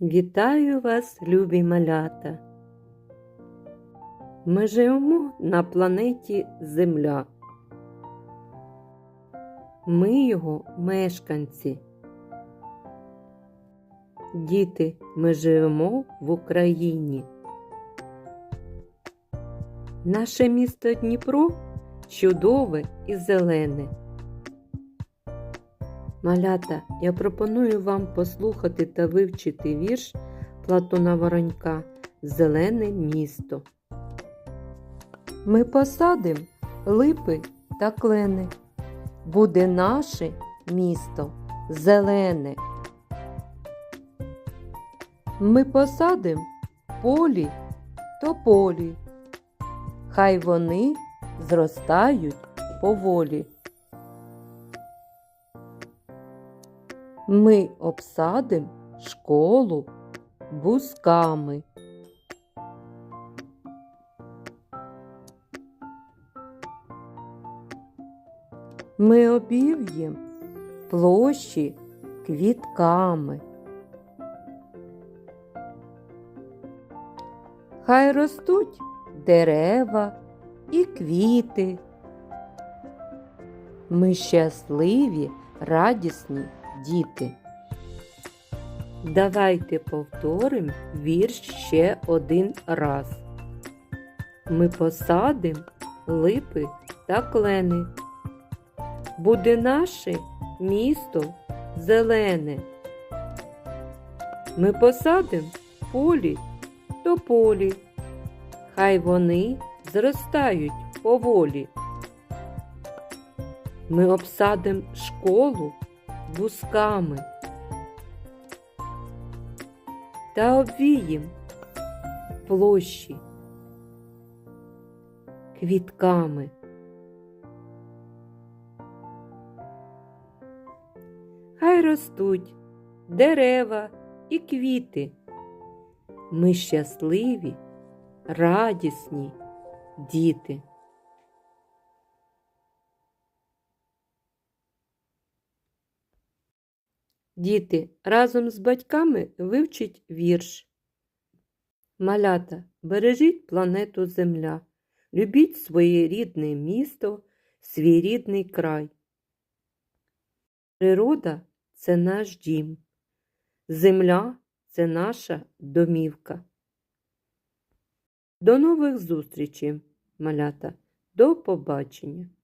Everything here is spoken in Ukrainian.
Вітаю вас, любі малята! Ми живемо на планеті Земля. Ми його мешканці. Діти, ми живемо в Україні. Наше місто Дніпро чудове і зелене. Малята, я пропоную вам послухати та вивчити вірш Платона Воронька Зелене місто. Ми посадим липи та клени. Буде наше місто зелене. Ми посадим полі тополі. Хай вони зростають поволі. Ми обсадим школу бусками. Ми обів'єм площі квітками. Хай ростуть дерева і квіти. Ми щасливі, радісні діти. Давайте повторимо вірш ще один раз. Ми посадим липи та клени. Буде наше місто зелене. Ми посадим полі тополі. Хай вони зростають поволі. Ми обсадим школу бусками та обвієм площі квітками. Хай ростуть дерева і квіти. Ми щасливі, радісні діти. Діти, разом з батьками вивчіть вірш. Малята, бережіть планету Земля, любіть своє рідне місто, свій рідний край. Природа це наш дім, земля це наша домівка. До нових зустрічей, малята, до побачення!